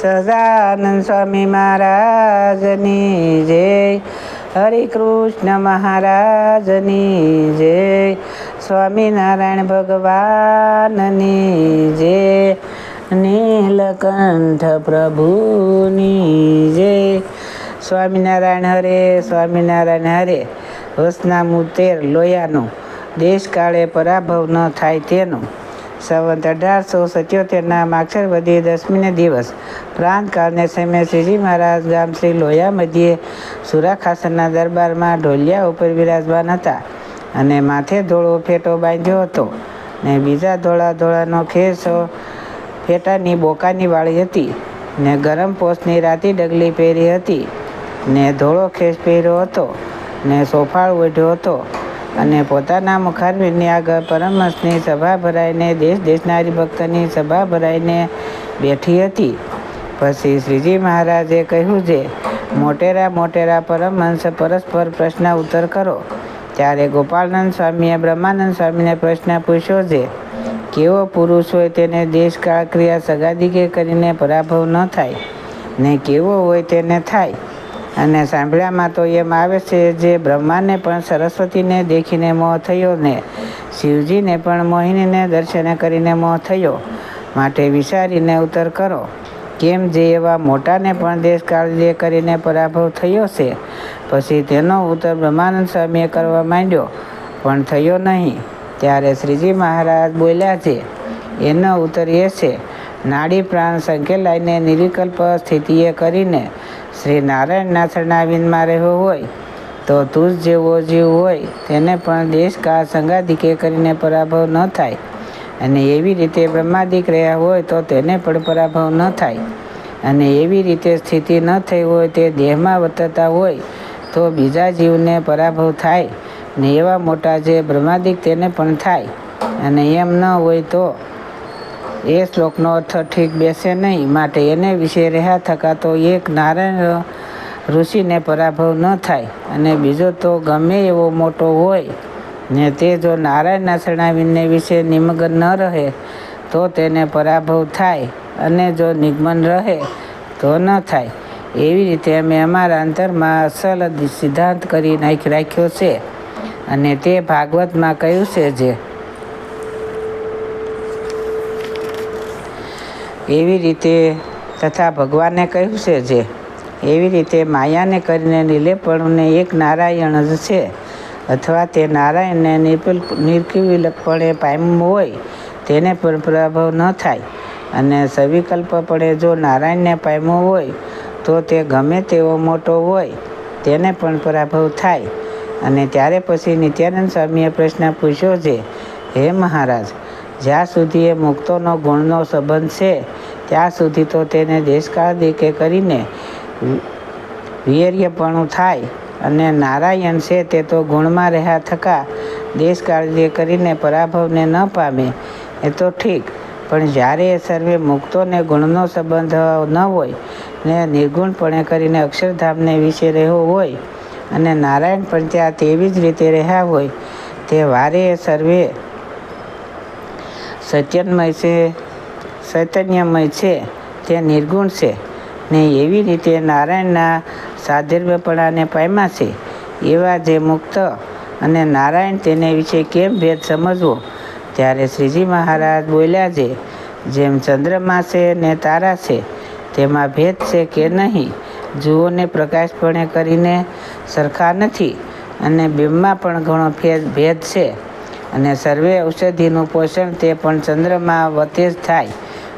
સહજાનંદ સ્વામી મહારાજની જય હરે કૃષ્ણ મહારાજની જય સ્વામિનારાયણ ભગવાનની જય નીલકંઠ પ્રભુની જય સ્વામિનારાયણ હરે સ્વામિનારાયણ હરે હસનામું તેર લોયાનું દેશકાળે પરાભવ ન થાય તેનું સંવંત અઢારસો સત્યોતેરના માક્ષર વધી દસમીને દિવસ. પ્રાંતકાળને સમયે શ્રીજી મહારાજ ગામ શ્રી લોયા મધ્યે સુરાખાસનના દરબારમાં ઢોલિયા ઉપર બિરાજમાન હતા અને માથે ધોળો ફેટો બાંધ્યો હતો ને બીજા ધોળા ધોળાનો ખેસ ફેટાની બોકાની વાળી હતી ને ગરમ પોસ્ટની રાતી ડગલી પહેરી હતી ને ધોળો ખેસ પહેર્યો હતો ને સોફાળ ઓઢ્યો હતો. અને પોતાના મુખારવિંદની આગળ પરમહંસની સભા ભરાઈને, દેશ દેશનારી ભક્તની સભા ભરાઈને બેઠી હતી. પછી શ્રીજી મહારાજે કહ્યું છે, મોટેરા મોટેરા પરમહંસ, પરસ્પર પ્રશ્ન ઉત્તર કરો. ત્યારે ગોપાલનંદ સ્વામીએ બ્રહ્માનંદ સ્વામીને પ્રશ્ન પૂછ્યો છે, કેવો પુરુષ હોય તેને દેશકાળ ક્રિયા સગાદિકે કરીને પરાભવ ન થાય? ને કેવો હોય તેને થાય? અને સાંભળ્યામાં તો એમ આવે છે જે બ્રહ્માને પણ સરસ્વતીને દેખીને મોહ થયો ને શિવજીને પણ મોહિનીને દર્શન કરીને મોહ થયો. માટે વિચારીને ઉત્તર કરો, કેમ જે એવા મોટાને પણ દેશ જે કરીને પરાભવ થયો છે? પછી તેનો ઉત્તર બ્રહ્માનંદ સ્વામીએ કરવા માંડ્યો, પણ થયો નહીં. ત્યારે શ્રીજી મહારાજ બોલ્યા છે, એનો ઉત્તર એ છે, નાડી પ્રાણ સંકેલાઈને નિર્વિકલ્પ સ્થિતિએ કરીને શ્રી નારાયણના શરણાવિંદમાં રહેવો હોય, તો તું જેવો જીવ હોય, તેને પણ દેશ કાળ સંગાધિકે કરીને પરાભવ ન થાય. અને એવી રીતે બ્રહ્માદિક રહ્યા હોય, તો તેને પણ પરાભવ ન થાય. અને એવી રીતે સ્થિતિ ન થઈ હોય, તે દેહમાં વર્તતા હોય, તો બીજા જીવને પરાભવ થાય. ને એવા મોટા જે બ્રહ્માદિક તેને પણ થાય. અને એમ ન હોય તો એ શ્લોકનો અર્થ ઠીક બેસે નહીં. માટે એને વિશે રહ્યા થકા તો એક નારાયણ ઋષિને પરાભવ ન થાય. અને બીજો તો ગમે એવો મોટો હોય, ને તે જો નારાયણના શરણાવીને વિશે નિમગ્ન ન રહે, તો તેને પરાભવ થાય. અને જો નિગમન રહે, તો ન થાય. એવી રીતે અમે અમારા અંતરમાં અસલ સિદ્ધાંત કરી નાખી, રાખ્યો છે. અને તે ભાગવતમાં કહ્યું છે જે એવી રીતે તથા ભગવાને કહ્યું છે જે, એવી રીતે માયાને કરીને નીલેપણને એક નારાયણ જ છે. અથવા તે નારાયણને નિર્પુલ, નિર્કિવિલકપણે પામ્યું હોય, તેને પણ પ્રભાવ ન થાય. અને સવિકલ્પપણે જો નારાયણને પામ્યો હોય, તો તે ગમે તેવો મોટો હોય, તેને પણ પરાભવ થાય. અને ત્યારે પછી નિત્યાનંદ સ્વામીએ પ્રશ્ન પૂછ્યો છે, હે મહારાજ, જ્યાં સુધી એ મુક્તોનો ગુણનો સંબંધ છે ત્યાં સુધી તો તેને દેશકાળ દેખે કરીને વીર્યપણું થાય અને નારાયણ છે તે તો ગુણમાં રહ્યા થકા જે કરીને પરાભવને ન પામે, એ તો ઠીક. પણ જ્યારે એ સર્વે મુક્તોને ગુણનો સંબંધ ન હોય ને નિર્ગુણપણે કરીને અક્ષરધામને વિશે રહ્યો હોય અને નારાયણ પણ ત્યાં તેવી જ રીતે રહ્યા હોય, તે વારે સર્વે સત્યન્મય છે ચૈતન્યમય છે તે નિર્ગુણ છે ને એવી રીતે નારાયણના સાધર્મ્યપણાને પામ્યા છે. એવા જે મુક્ત અને નારાયણ તેને વિશે કેમ ભેદ સમજવો? ત્યારે શ્રીજી મહારાજ બોલ્યા છે, જેમ ચંદ્રમા છે ને તારા છે, તેમાં ભેદ છે કે નહીં? જુઓને પ્રકાશપણે કરીને સરખા નથી અને બીમમાં પણ ઘણો ભેદ છે. અને સર્વે ઔષધિનું પોષણ તે પણ ચંદ્રમાં વતે જ થાય.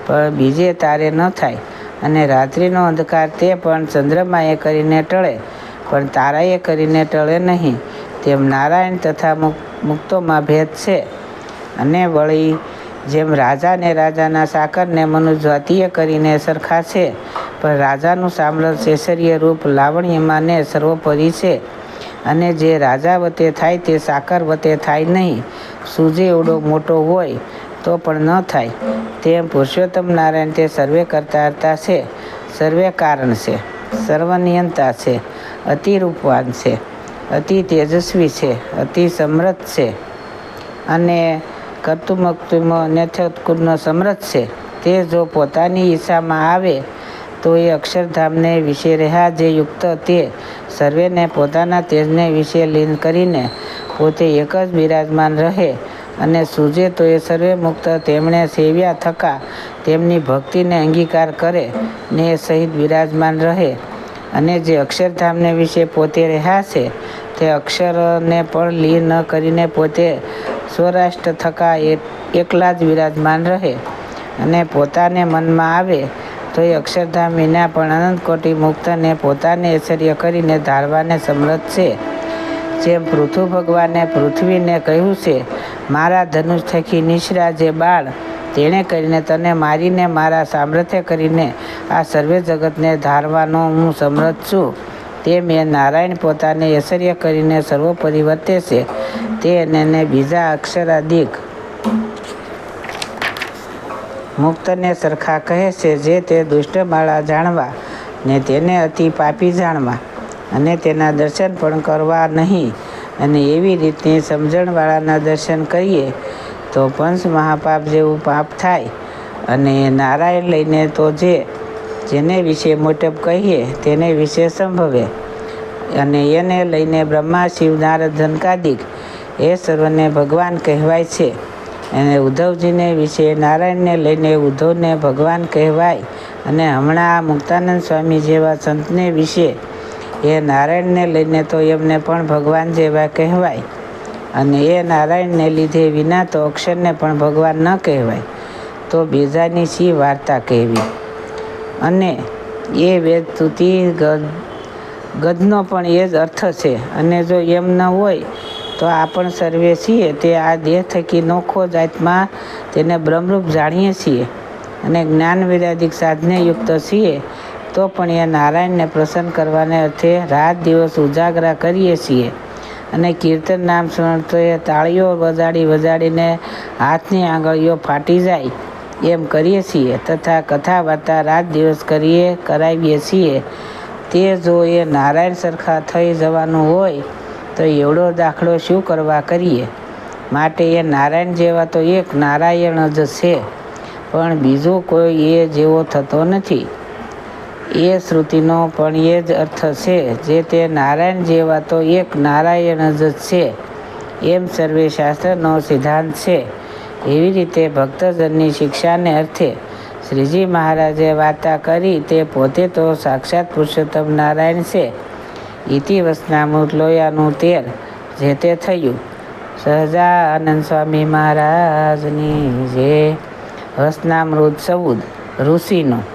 પણ બીજે તારે ન થાય. અને રાત્રિનો અંધકાર તે પણ ચંદ્રમાએ કરીને ટળે, પણ તારાએ કરીને ટળે નહીં. તેમ નારાયણ તથા મુક્તોમાં ભેદ છે. અને વળી જેમ રાજાને રાજાના સાકરને મનુજાતીય કરીને સરખા છે, પણ રાજાનું સામ્રાજ્ય શેષરીય રૂપ લાવણ્યમાં ને સર્વોપરી છે. અને જે રાજા વતે થાય તે સાકર વતે થાય નહીં. સૂજે એવડો મોટો હોય તો પણ ન થાય. તેમ પુરુષોત્તમ નારાયણ તે સર્વે કરતા છે. સર્વે કારણ છે. સર્વનિયંતા છે. અતિરૂપવાન છે. અતિ તેજસ્વી છે. અતિ સમૃદ્ધ છે. અને કર્તુમક્તુમ નેથોત્કુરનો સમૃદ્ધ છે. તે જો પોતાની ઈચ્છામાં આવે, તો એ અક્ષરધામને વિશે રહ્યા જે યુક્ત તે સર્વેને પોતાના તેજને વિશે લીન કરીને પોતે એક જ બિરાજમાન રહે. અને સૂજે તો એ સર્વે મુક્ત, તેમણે સેવ્યા થકા, તેમની ભક્તિને અંગીકાર કરે, ને એ સહિત બિરાજમાન રહે. અને જે અક્ષરધામને વિશે પોતે રહ્યા છે, તે અક્ષરને પણ લીન ન કરીને પોતે સ્વરાષ્ટ્ર થકા એકલા જ બિરાજમાન રહે. અને પોતાને મનમાં આવે, તો એ અક્ષરધામ વિના પણ અનંત કોટી મુક્તને પોતાને ઐશ્વર્ય કરીને ધારવાને સમર્થ છે. જેમ પૃથુ ભગવાને પૃથ્વીને કહ્યું છે મારા ધનુષ થકી નિશ્રા જે બાળ, તેણે કરીને તને મારીને મારા સામર્થ્ય કરીને આ સર્વે જગતને ધારવાનો હું સમર્થ છું. તે મેં નારાયણ પોતાને ઐશ્વર્ય કરીને સર્વોપરી વર્તે છે. તે એને બીજા અક્ષરાધિક મુક્તને સરખા કહે છે જે તે દુષ્ટ માળા જાણવા ને તેને અતિ પાપી જાણવા અને તેના દર્શન પણ કરવા નહીં. અને એવી રીતની સમજણવાળાના દર્શન કરીએ તો પંચ મહાપાપ જેવું પાપ થાય. અને નારાયણ લઈને તો જે, જેને વિશે મોટપ કહીએ તેને વિશે સંભવે. અને એને લઈને બ્રહ્મા, શિવ, નારદ, ધનકાદિક, એ સર્વને ભગવાન કહેવાય છે. અને ઉદ્ધવજીને વિશે નારાયણને લઈને ઉદ્ધવને ભગવાન કહેવાય. અને હમણાં મુક્તાનંદ સ્વામી જેવા સંતને વિશે એ નારાયણને લઈને તો એમને પણ ભગવાન જેવા કહેવાય. અને એ નારાયણને લીધે વિના તો અક્ષરને પણ ભગવાન ન કહેવાય. તો બીજાની શી વાર્તા કહેવી? અને એ વેદ સ્તુતિ ગદ, ગદનો પણ એ જ અર્થ છે. અને જો એમ ન હોય, તો આપણ સર્વે છીએ. તે આ દેહ થકી નોખો જાતમાં તેને બ્રહ્મરૂપ જાણીએ છીએ. અને જ્ઞાન વિરાધિક સાધને યુક્ત છીએ. તો પણ એ નારાયણને પ્રસન્ન કરવાને અર્થે રાત દિવસ ઉજાગરા કરીએ છીએ. અને કીર્તન નામ સ્મરણ તો એ તાળીઓ વજાડી વજાડીને હાથની આંગળીઓ ફાટી જાય એમ કરીએ છીએ તથા કથા વાર્તા રાત દિવસ કરીએ, કરાવીએ છીએ. તે જો એ નારાયણ સરખા થઈ જવાનું હોય તો એવડો દાખલો શું કરવા કરીએ? માટે એ નારાયણ જેવા તો એક નારાયણ જ છે. પણ બીજો કોઈ એ જેવો થતો નથી. એ શ્રુતિનો પણ એ જ અર્થ છે, જે તે નારાયણ જેવા તો એક નારાયણ જ છે. એમ સર્વે શાસ્ત્રનો સિદ્ધાંત છે. એવી રીતે ભક્તજનની શિક્ષાને અર્થે શ્રીજી મહારાજે વાર્તા કરી, તે પોતે તો સાક્ષાત પુરુષોત્તમ નારાયણ છે. ઇતિ વસનામૃત લોયાનું તેર જે તે થયું. સહજાનંદ સ્વામી મહારાજની જે વસનામૃત સૌદ, ઋષિનું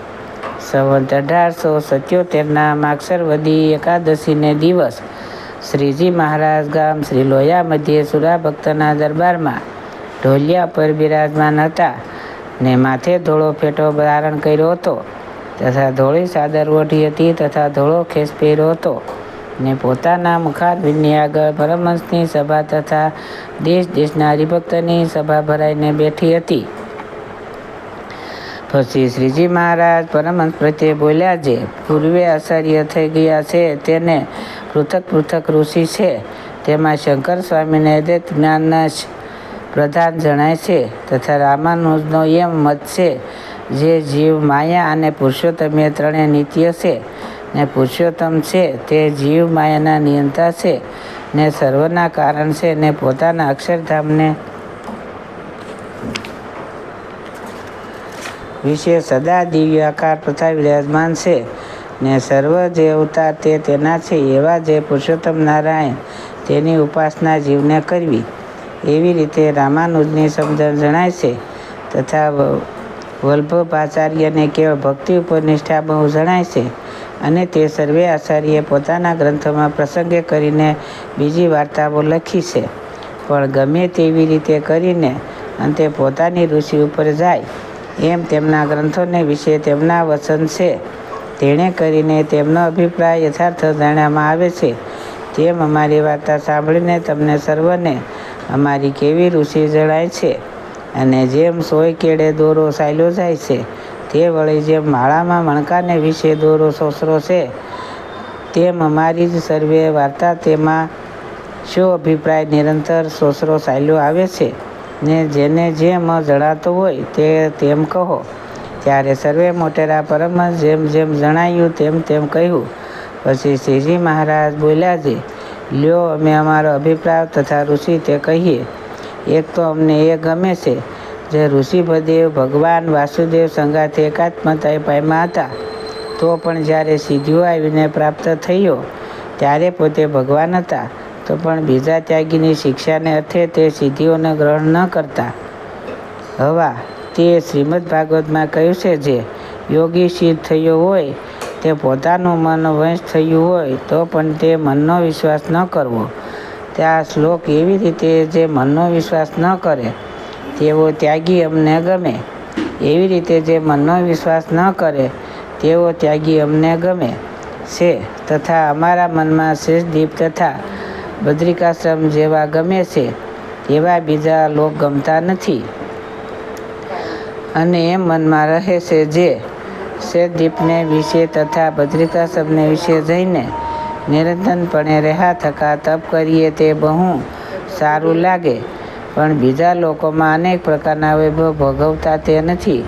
સંવંત અઢારસો સત્યોતેરના માક્ષરવદી એકાદશીને દિવસ શ્રીજી મહારાજ ગામ શ્રી લોયા મધ્યે સુરા ભક્તના દરબારમાં ઢોલિયા પર બિરાજમાન હતા ને માથે ધોળો ફેટો ધારણ કર્યો હતો તથા ધોળી ચાદર ઓઢી હતી તથા ધોળો ખેસ પહેર્યો હતો ને પોતાના મુખારબિનની આગળ પરમહંસની સભા તથા દેશ દેશના હરિભક્તની સભા ભરાઈને બેઠી હતી. પછી શ્રીજી મહારાજ પરમહંસ પ્રત્યે બોલ્યા જે પૂર્વે આચાર્ય થઈ ગયા છે, તેને પૃથક પૃથક ઋષિ છે. તેમાં શંકર સ્વામીને અદ્વૈત જ્ઞાનના પ્રધાન જણાય છે તથા રામાનુજનો એમ મત છે જે જીવ માયા અને પુરુષોત્તમ એ ત્રણેય નિત્ય છે. ને પુરુષોત્તમ છે તે જીવ માયાના નિયંતા છે. ને સર્વના કારણ છે ને પોતાના અક્ષરધામને વિશે સદા દિવ્ય આકાર તથા વિરાજમાન છે ને સર્વ અવતાર તે તેના છે એવા જે પુરુષોત્તમ નારાયણ તેની ઉપાસના જીવને કરવી. એવી રીતે રામાનુજની સમજણ જણાય છે તથા વલ્ભભાચાર્યને કેવળ ભક્તિ ઉપર નિષ્ઠા બહુ જણાય છે અને તે સર્વે આચાર્યે પોતાના ગ્રંથોમાં પ્રસંગે કરીને બીજી વાર્તાઓ લખી છે. પણ ગમે તેવી રીતે કરીને અંતે પોતાની ઋષિ ઉપર જાય એમ તેમના ગ્રંથોને વિશે તેમના વચન છે. તેણે કરીને તેમનો અભિપ્રાય યથાર્થ જાણવામાં આવે છે. તેમ અમારી વાર્તા સાંભળીને તમને સર્વને અમારી કેવી ઋષિ જણાય છે અને જેમ સોય કેળે દોરો સાયલો જાય છે, તે વળી જેમ માળામાં મણકાને વિશે દોરો સોસરો છે, તેમ અમારી જ સર્વે વાર્તા તેમાં શું અભિપ્રાય નિરંતર સોસરો સાયલો આવે છે. ને જેને જેમ જણાતું હોય તે તેમ કહો. ત્યારે સર્વે મોટેરા પરમહંસ જેમ જેમ જણાયું તેમ તેમ કહ્યું. પછી શ્રીજી મહારાજ બોલ્યા છે, લ્યો, અમે અમારો અભિપ્રાય તથા ઋષિ તે કહીએ. એક તો અમને એ ગમે છે જે ઋષિભદેવ ભગવાન વાસુદેવ સંગાથે એકાત્મતાએ પામ્યા હતા. તો પણ જ્યારે સિદ્ધિઓ આવીને પ્રાપ્ત થયો, ત્યારે પોતે ભગવાન હતા. તો પણ બીજા ત્યાગીની શિક્ષાને અર્થે તે સિદ્ધિઓને ગ્રહણ ન કરતા. હવા, તે શ્રીમદ ભાગવતમાં કહ્યું છે જે યોગી સિદ્ધ થયો હોય, તે પોતાનું મન વંશ થયું હોય, તો પણ તે મનનો વિશ્વાસ ન કરવો. ત્યાં શ્લોક એવી રીતે જે મનનો વિશ્વાસ ન કરે, તેવો ત્યાગી અમને ગમે. એવી રીતે જે મનનો વિશ્વાસ ન કરે, તેવો ત્યાગી અમને ગમે. છે તથા અમારા મનમાં શ્રેષ્ઠ દીપ તથા બદ્રિકાશ્રમ જેવા ગમે છે, એવા બીજા લોક ગમતા નથી. અને એ મનમાં રહે છે જે શ્વેતદીપને વિશે તથા બદ્રિકાશ્રમને વિશે જઈને નિરંતરપણે રહ્યા થકા તપ કરીએ તે બહુ સારું લાગે, પણ બીજા લોકોમાં અનેક પ્રકારના વૈભવ ભોગવતા તે નથી,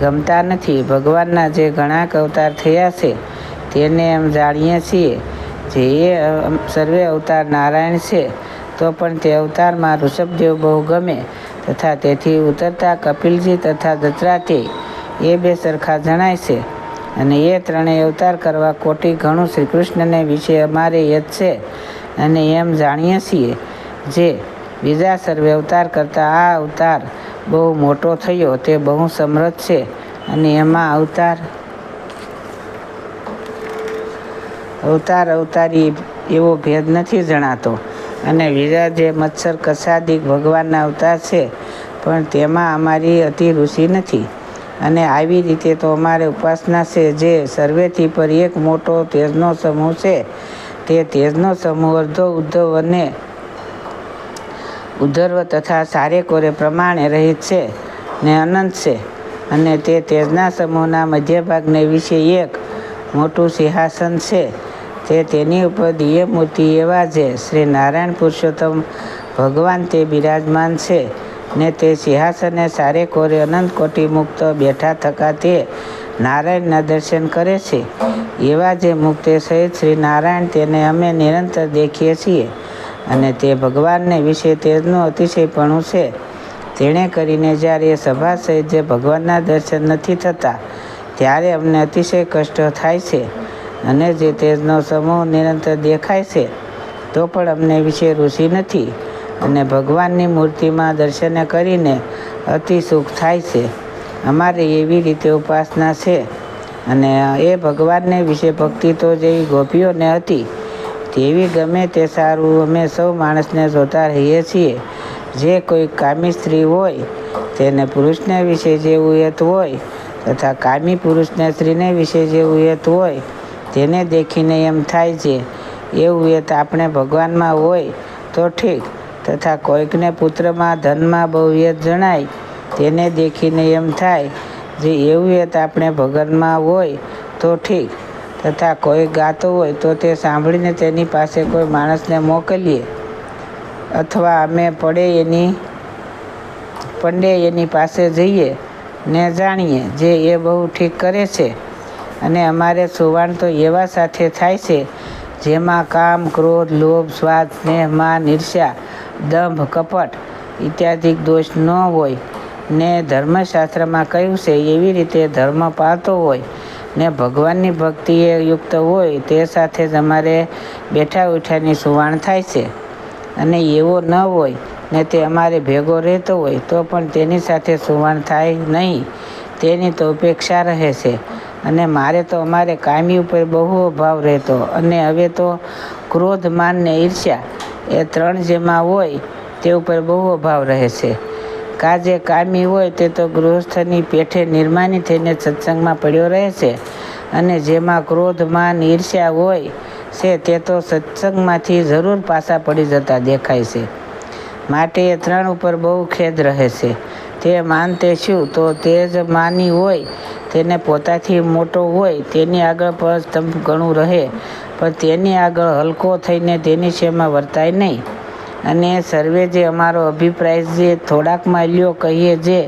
ગમતા નથી. ભગવાનના જે ઘણા અવતાર થયા છે, તેને એમ જાણીએ છીએ જે સર્વે અવતાર નારાયણ છે, તો પણ તે અવતારમાં ઋષભદેવ બહુ ગમે તથા તેથી ઉતરતા કપિલજી તથા દત્રાત્રેય એ બે સરખા જણાય છે. અને એ ત્રણેય અવતાર કરવા કોટી ઘણું શ્રી કૃષ્ણને વિશે અમારે યદ છે અને એમ જાણીએ છીએ જે બીજા સર્વે અવતાર કરતાં આ અવતાર બહુ મોટો થયો તે બહુ સમૃદ્ધ છે અને એમાં અવતાર અવતાર અવતારી એવો ભેદ નથી જણાતો. અને બીજા જે મત્સર કસાદિક ભગવાનના અવતાર છે, પણ તેમાં અમારી અતિ રુચિ નથી. અને આવી રીતે તો અમારે ઉપાસના છે જે સર્વેથી પર એક મોટો તેજનો સમૂહ છે. તે તેજનો સમૂહ અર્ધો ઉદ્ધવ અને ઉદ્ધર્વ તથા સારેકોરે પ્રમાણે રહિત છે ને અનંત છે. અને તે તેજના સમૂહના મધ્ય ભાગને વિશે એક મોટું સિંહાસન છે. તે તેની ઉપર દિયમૂર્તિ એવા છે. શ્રી નારાયણ પુરુષોત્તમ ભગવાન તે બિરાજમાન છે ને તે સિંહાસને સારે કોરે અનંત કોટી મુક્ત બેઠા થકા તે નારાયણના દર્શન કરે છે. એવા જે મુક્તે સહિત શ્રી નારાયણ તેને અમે નિરંતર દેખીએ છીએ અને તે ભગવાનને વિશે તેનું અતિશયપણું છે. તેણે કરીને જ્યારે એ સભા સહિત જે ભગવાનના દર્શન નથી થતા, ત્યારે અમને અતિશય કષ્ટ થાય છે. અને જે તેજનો સમૂહ નિરંતર દેખાય છે, તો પણ અમને વિશે ઋષિ નથી. અને ભગવાનની મૂર્તિમાં દર્શને કરીને અતિ સુખ થાય છે. અમારે એવી રીતે ઉપાસના છે. અને એ ભગવાનને વિશે ભક્તિ તો જેવી ગોપીઓને હતી. તેવી ગમે તે સારું અમે સૌ માણસને જોતા રહીએ છીએ. જે કોઈ કામી સ્ત્રી હોય, તેને પુરુષને વિશે જેવું હેત હોય, તથા કામી પુરુષને સ્ત્રીને વિશે જેવું હેત હોય તેને દેખીને એમ થાય છે, એવું હેત આપણે ભગવાનમાં હોય તો ઠીક. તથા કોઈકને પુત્રમાં ધનમાં બહુ વ્યત જણાય, તેને દેખીને એમ થાય, જે એવું વ્યત આપણે ભગવાનમાં હોય તો ઠીક. તથા કોઈ ગાતો હોય તો તે સાંભળીને તેની પાસે કોઈ માણસને મોકલીએ. અથવા અમે પડે એની, પંડે એની પાસે જઈએ ને જાણીએ, જે એ બહુ ઠીક કરે છે. અને અમારે સુવાણ તો એવા સાથે થાય છે, જેમાં કામ, ક્રોધ, લોભ, સ્વાદ, સ્નેહ, માન, ઈર્ષ્યા, દંભ, કપટ ઇત્યાદિ દોષ ન હોય. ને ધર્મશાસ્ત્રમાં કહ્યું છે, એવી રીતે ધર્મ પાળતો હોય ને ભગવાનની ભક્તિએ યુક્ત હોય, તે સાથે જ અમારે બેઠા ઉઠાની સુવાણ થાય છે. અને એવો ન હોય ને તે અમારે ભેગો રહેતો હોય, તો પણ તેની સાથે સુવાણ થાય નહીં. તેની તો ઉપેક્ષા રહે છે. અને મારે તો અમારે કાયમી ઉપર બહુ અભાવ રહેતો. અને હવે તો ક્રોધ, માન ને ઈર્ષ્યા એ ત્રણ જેમાં હોય તે ઉપર બહુ અભાવ રહે છે. કાજે કામી હોય તે તો ગૃહસ્થની પેઠે નિર્માની થઈને સત્સંગમાં પડ્યો રહે છે. અને જેમાં ક્રોધ, માન, ઈર્ષ્યા હોય છે તે તો સત્સંગમાંથી જરૂર પાછા પડી જતા દેખાય છે. માટે એ ત્રણ ઉપર બહુ ખેદ રહે છે. તે માનતે શું તો તે જ માની હોય, તેને પોતાથી મોટો હોય, તેની આગળ પર સ્તંભ ઘણું રહે, પણ તેની આગળ હલકો થઈને તેની શેમાં વર્તાય નહીં. અને સર્વે જે અમારો અભિપ્રાય જે થોડાકમાં લ્યો કહીએ જે,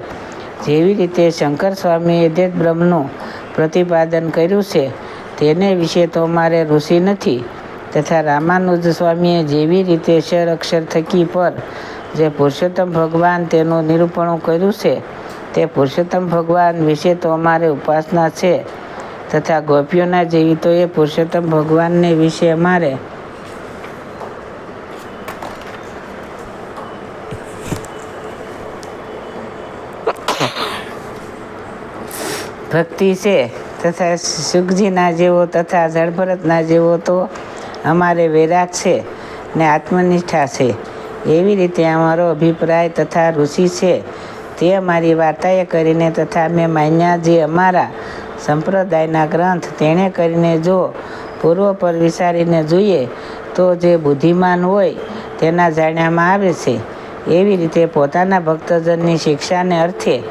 જેવી રીતે શંકર સ્વામીએ અદ્વૈત બ્રહ્મનું પ્રતિપાદન કર્યું છે, તેને વિશે તો અમારે ઋષિ નથી, તથા રામાનુજ સ્વામીએ જેવી રીતે અક્ષર અક્ષર થકી પર જે પુરુષોત્તમ ભગવાન તેનું નિરૂપણ કર્યું છે, તે પુરુષોત્તમ ભગવાન વિશે તો અમારે ઉપાસના છે, તથા ગોપીઓના જીવિતોએ પુરુષોત્તમ ભગવાનને વિશે અમારે ભક્તિ છે, તથા સુખજીના જેવો તથા જળભરતના જેવો તો અમારે વૈરાગ છે ને આત્મનિષ્ઠા છે. એવી રીતે અમારો અભિપ્રાય તથા ઋષિ છે તે અમારી વાર્તાએ કરીને તથા મેં માન્યા જે અમારા સંપ્રદાયના ગ્રંથ તેણે કરીને જો પૂર્વ પર વિચારીને જોઈએ તો જે બુદ્ધિમાન હોય તેના જાણ્યામાં આવે છે. એવી રીતે પોતાના ભક્તજનની શિક્ષાને અર્થે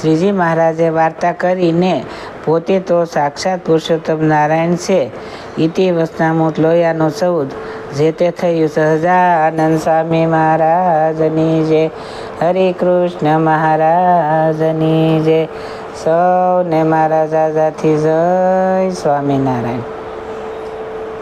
શ્રીજી મહારાજે વાર્તા કરીને પોતે તો સાક્ષાત પુરુષોત્તમ નારાયણ છે. ઇતિ વસનામૂત ચૌદ જે તે થયું સહજાનંદ સ્વામી મહારાજની જય હરે કૃષ્ણ મહારાજની જય સૌને મારા દાદાથી જય સ્વામિનારાયણ.